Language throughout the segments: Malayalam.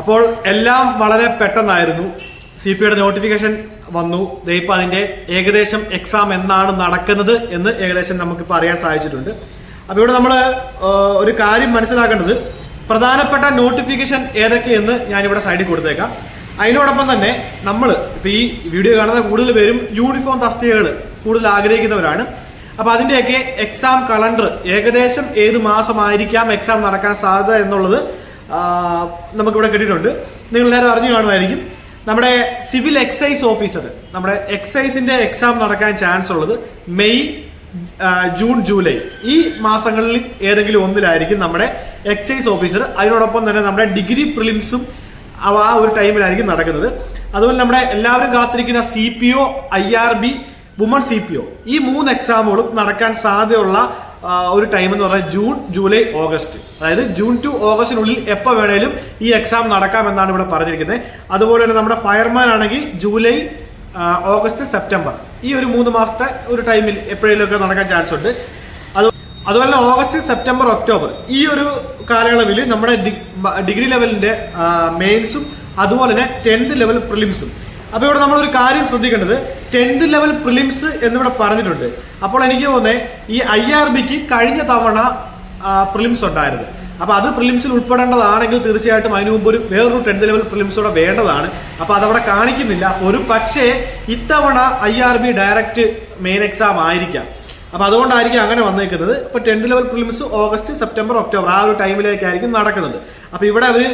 അപ്പോൾ എല്ലാം വളരെ പെട്ടെന്നായിരുന്നു. സി പി ഐയുടെ നോട്ടിഫിക്കേഷൻ വന്നു. ദേ അതിന്റെ ഏകദേശം എക്സാം എന്നാണ് നടക്കുന്നത് എന്ന് ഏകദേശം നമുക്കിപ്പോൾ അറിയാൻ സാധിച്ചിട്ടുണ്ട്. അപ്പോൾ ഇവിടെ നമ്മൾ ഒരു കാര്യം മനസ്സിലാക്കേണ്ടത്. പ്രധാനപ്പെട്ട നോട്ടിഫിക്കേഷൻ ഏതൊക്കെയെന്ന് ഞാനിവിടെ സൈഡിൽ കൊടുത്തേക്കാം. അതിനോടൊപ്പം തന്നെ നമ്മൾ ഇപ്പൊ ഈ വീഡിയോ കാണുന്ന കൂടുതൽ പേരും യൂണിഫോം തസ്തികകൾ കൂടുതൽ ആഗ്രഹിക്കുന്നവരാണ്. അപ്പോൾ അതിന്റെയൊക്കെ എക്സാം കലണ്ടർ ഏകദേശം ഏത് മാസമായിരിക്കാം എക്സാം നടക്കാൻ സാധ്യത എന്നുള്ളത് നമുക്കിവിടെ കിട്ടിയിട്ടുണ്ട്. നിങ്ങൾ എല്ലാവരും അറിഞ്ഞു കാണുമായിരിക്കും. നമ്മുടെ സിവിൽ എക്സൈസ് ഓഫീസർ നമ്മുടെ എക്സൈസിന്റെ എക്സാം നടക്കാൻ ചാൻസ് ഉള്ളത് മെയ് ജൂൺ ജൂലൈ. ഈ മാസങ്ങളിൽ ഏതെങ്കിലും ഒന്നിലായിരിക്കും നമ്മുടെ എക്സൈസ് ഓഫീസർ അതിനോടൊപ്പം തന്നെ നമ്മുടെ ഡിഗ്രി പ്രിലിംസും ആ ഒരു ടൈമിലായിരിക്കും നടക്കുന്നത്. അതുപോലെ നമ്മുടെ എല്ലാവരും കാത്തിരിക്കുന്ന C P O I R B woman C P O. ഈ മൂന്ന് എക്സാമുകളും നടക്കാൻ സാധ്യതയുള്ള ഒരു ടൈം എന്ന് പറഞ്ഞാൽ ജൂൺ ജൂലൈ ഓഗസ്റ്റ്. അതായത് ജൂൺ ടു ഓഗസ്റ്റിനുള്ളിൽ എപ്പോൾ വേണേലും ഈ എക്സാം നടക്കാമെന്നാണ് ഇവിടെ പറഞ്ഞിരിക്കുന്നത്. അതുപോലെ തന്നെ നമ്മുടെ ഫയർമാൻ ആണെങ്കിൽ ജൂലൈ ഓഗസ്റ്റ് സെപ്റ്റംബർ. ഈ ഒരു മൂന്ന് മാസത്തെ ഒരു ടൈമിൽ എപ്പോഴേലും ഒക്കെ നടക്കാൻ ചാൻസ് ഉണ്ട്. അത് അതുപോലെ തന്നെ ഓഗസ്റ്റ് സെപ്റ്റംബർ ഒക്ടോബർ. ഈ ഒരു കാലയളവിൽ നമ്മുടെ ഡിഗ്രി ലെവലിന്റെ മെയിൻസും അതുപോലെ തന്നെ ടെൻത്ത് ലെവൽ പ്രിലിംസും അപ്പൊ ഇവിടെ നമ്മൾ ഒരു കാര്യം ശ്രദ്ധിക്കേണ്ടത്. ടെൻത്ത് ലെവൽ പ്രിലിംസ് എന്നിവിടെ പറഞ്ഞിട്ടുണ്ട്. അപ്പോൾ എനിക്ക് തോന്നുന്നത് ഈ ഐ ആർ ബിക്ക് കഴിഞ്ഞ തവണ പ്രിലിംസ് ഉണ്ടായിരുന്നു. അപ്പൊ അത് പ്രിലിംസിൽ ഉൾപ്പെടേണ്ടതാണെങ്കിൽ തീർച്ചയായിട്ടും അതിനു മുമ്പ് ഒരു വേറൊരു ടെൻത്ത് ലെവൽ പ്രിലിംസ് കൂടെ വേണ്ടതാണ്. അപ്പൊ അതവിടെ കാണിക്കുന്നില്ല. ഒരു പക്ഷേ ഇത്തവണ I R B direct main exam ആയിരിക്കാം. അപ്പൊ അതുകൊണ്ടായിരിക്കും അങ്ങനെ വന്നേക്കുന്നത്. ഇപ്പൊ tenth level prelims August September October ആ ഒരു ടൈമിലേക്കായിരിക്കും നടക്കുന്നത്. അപ്പൊ ഇവിടെ അവർ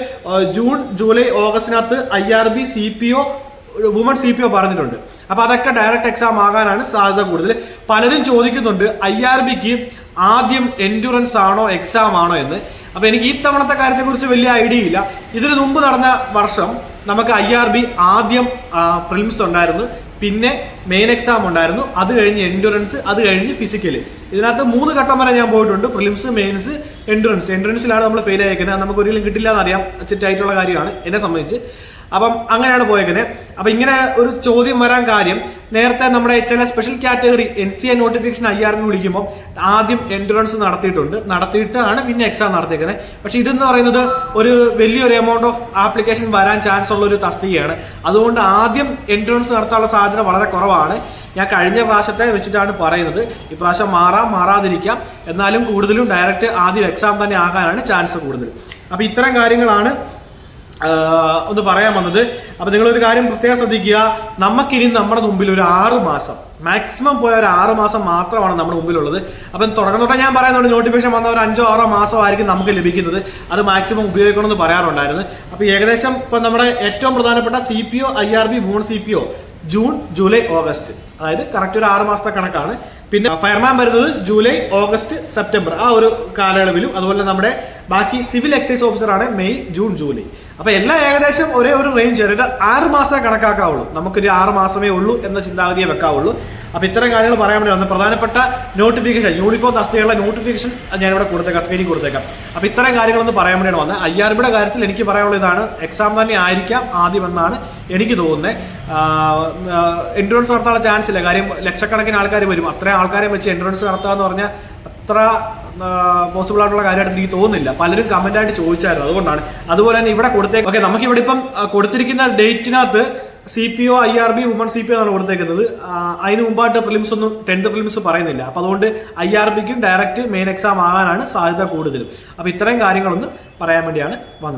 June July ഓഗസ്റ്റിനകത്ത് I R B C P O woman C P O പറഞ്ഞിട്ടുണ്ട്. അപ്പൊ അതൊക്കെ ഡയറക്റ്റ് എക്സാം ആകാനാണ് സാധ്യത കൂടുതൽ. പലരും ചോദിക്കുന്നുണ്ട് ഐ ആർ ബിക്ക് ആദ്യം എൻഡുറൻസ് ആണോ എക്സാം ആണോ എന്ന്. അപ്പൊ എനിക്ക് ഈ തവണത്തെ കാര്യത്തെ കുറിച്ച് വലിയ ഐഡിയ ഇല്ല. ഇതിനു മുമ്പ് നടന്ന വർഷം നമുക്ക് ഐ ആർ ബി ആദ്യം പ്രിലിംസ് ഉണ്ടായിരുന്നു. പിന്നെ മെയിൻ എക്സാം ഉണ്ടായിരുന്നു. അത് കഴിഞ്ഞ് എൻഡുറൻസ് അത് കഴിഞ്ഞ് ഫിസിക്കൽ ഇതിനകത്ത് മൂന്ന് ഘട്ടം വരെ ഞാൻ പോയിട്ടുണ്ട്. പ്രിലിംസ് മെയിൻസ് എൻഡുറൻസ് എൻഡുറൻസിലാണ് നമ്മൾ ഫെയിൽ ആയിരിക്കുന്നത് നമുക്ക് ഒരിക്കലും കിട്ടില്ല എന്നറിയാം ചിറ്റായിട്ടുള്ള കാര്യമാണ്. എന്നെ സംബന്ധിച്ച്. അപ്പം അങ്ങനെയാണ് പോയേക്കുന്നത് അപ്പം ഇങ്ങനെ ഒരു ചോദ്യം വരാൻ കാര്യം നേരത്തെ നമ്മുടെ ചില special category N C A notification I R വിളിക്കുമ്പോൾ ആദ്യം എൻട്രൻസ് നടത്തിയിട്ടുണ്ട്. നടത്തിയിട്ടാണ് പിന്നെ എക്സാം നടത്തിയേക്കുന്നത് പക്ഷേ ഇതെന്ന് പറയുന്നത് ഒരു വലിയൊരു എമൗണ്ട് ഓഫ് ആപ്ലിക്കേഷൻ വരാൻ ചാൻസ് ഉള്ള ഒരു തസ്തികയാണ്. അതുകൊണ്ട് ആദ്യം എൻട്രൻസ് നടത്താനുള്ള സാധ്യത വളരെ കുറവാണ്. ഞാൻ കഴിഞ്ഞ പ്രാവശ്യത്തെ വെച്ചിട്ടാണ് പറയുന്നത്. ഈ പ്രാവശ്യം മാറാം മാറാതിരിക്കാം. എന്നാലും കൂടുതലും ഡയറക്റ്റ് ആദ്യം എക്സാം തന്നെ ആകാനാണ് ചാൻസ് കൂടുതൽ. അപ്പോൾ ഇത്തരം കാര്യങ്ങളാണ് ഒന്ന് പറയാൻ വന്നത്. അപ്പൊ നിങ്ങൾ ഒരു കാര്യം പ്രത്യേകം ശ്രദ്ധിക്കുക. നമുക്കിനി നമ്മുടെ മുമ്പിൽ ഒരു ആറ് മാസം മാക്സിമം പോയ ഒരു ആറ് മാസം മാത്രമാണ് നമ്മുടെ മുമ്പിലുള്ളത്. അപ്പം തുടക്കം തൊട്ടേ ഞാൻ പറയുന്നുണ്ട് നോട്ടിഫിക്കേഷൻ വന്ന ഒരു അഞ്ചോ ആറോ മാസമായിരിക്കും നമുക്ക് ലഭിക്കുന്നത്. അത് മാക്സിമം ഉപയോഗിക്കണമെന്ന് പറയാറുണ്ടായിരുന്നു. അപ്പോൾ ഏകദേശം ഇപ്പം നമ്മുടെ ഏറ്റവും പ്രധാനപ്പെട്ട C P O I R B woman C P O June July August. അതായത് കറക്റ്റ് ഒരു ആറ് മാസത്തെ കണക്കാണ്. പിന്നെ ഫയർമാൻ വരുന്നത് ജൂലൈ ഓഗസ്റ്റ് സെപ്റ്റംബർ. ആ ഒരു കാലയളവിലും. അതുപോലെ നമ്മുടെ ബാക്കി സിവിൽ എക്സൈസ് ഓഫീസറാണ് മെയ് ജൂൺ ജൂലൈ. അപ്പൊ എല്ലാം ഏകദേശം ഒരേ ഒരു റേഞ്ച് ഒരു ആറ് മാസമേ കണക്കാക്കാവുള്ളൂ. നമുക്കൊരു ആറ് മാസമേ ഉള്ളൂ എന്ന ചിന്താഗതിയെ വെക്കാവുള്ളൂ. അപ്പൊ ഇത്തരം കാര്യങ്ങൾ പറയാൻ വേണ്ടി വന്ന പ്രധാനപ്പെട്ട നോട്ടിഫിക്കേഷൻ യൂണിഫോം തസ്തികളുടെ നോട്ടിഫിക്കേഷൻ ഞാനിവിടെ കൊടുത്തേക്കാം സ്ക്രീനിൽ കൊടുത്തേക്കാം. അപ്പൊ ഇത്തരം കാര്യങ്ങളൊന്ന് പറയാൻ വേണ്ടിയാണ് വന്നത്. ഐ കാര്യത്തിൽ എനിക്ക് പറയാനുള്ള ഇതാണ്. എക്സാം തന്നെ ആയിരിക്കാം ആദ്യം എന്നാണ് എനിക്ക് തോന്നുന്നത്. എൻട്രൻസ് നടത്താനുള്ള ചാൻസ് ഇല്ല. കാര്യം ലക്ഷക്കണക്കിന് ആൾക്കാർ വരും. അത്രയും ആൾക്കാരെ വെച്ച് എൻട്രൻസ് നടത്തുക എന്ന് പറഞ്ഞാൽ അത്ര പോസിബിൾ ആയിട്ടുള്ള കാര്യമായിട്ട് എനിക്ക് തോന്നുന്നില്ല. പലരും കമന്റ് ആയിട്ട് ചോദിച്ചായിരുന്നു. അതുകൊണ്ടാണ്. അതുപോലെ തന്നെ ഇവിടെ കൊടുത്തേ ഓക്കെ നമുക്ക് ഇവിടെ ഇപ്പം കൊടുത്തിരിക്കുന്ന ഡേറ്റിനകത്ത് C P O I R B woman C P O ആണ് കൊടുത്തേക്കുന്നത്. അതിന് മുമ്പായിട്ട് പ്രിലിംസ് ഒന്നും ടെൻത്ത് പ്രിലിംസ് പറയുന്നില്ല. അപ്പൊ അതുകൊണ്ട് ഐ ആർ ബിക്കും ഡയറക്റ്റ് മെയിൻ എക്സാം ആകാനാണ് സാധ്യത കൂടുതലും. അപ്പൊ ഇത്രയും കാര്യങ്ങളൊന്ന് പറയാൻ വേണ്ടിയാണ് വന്നത്.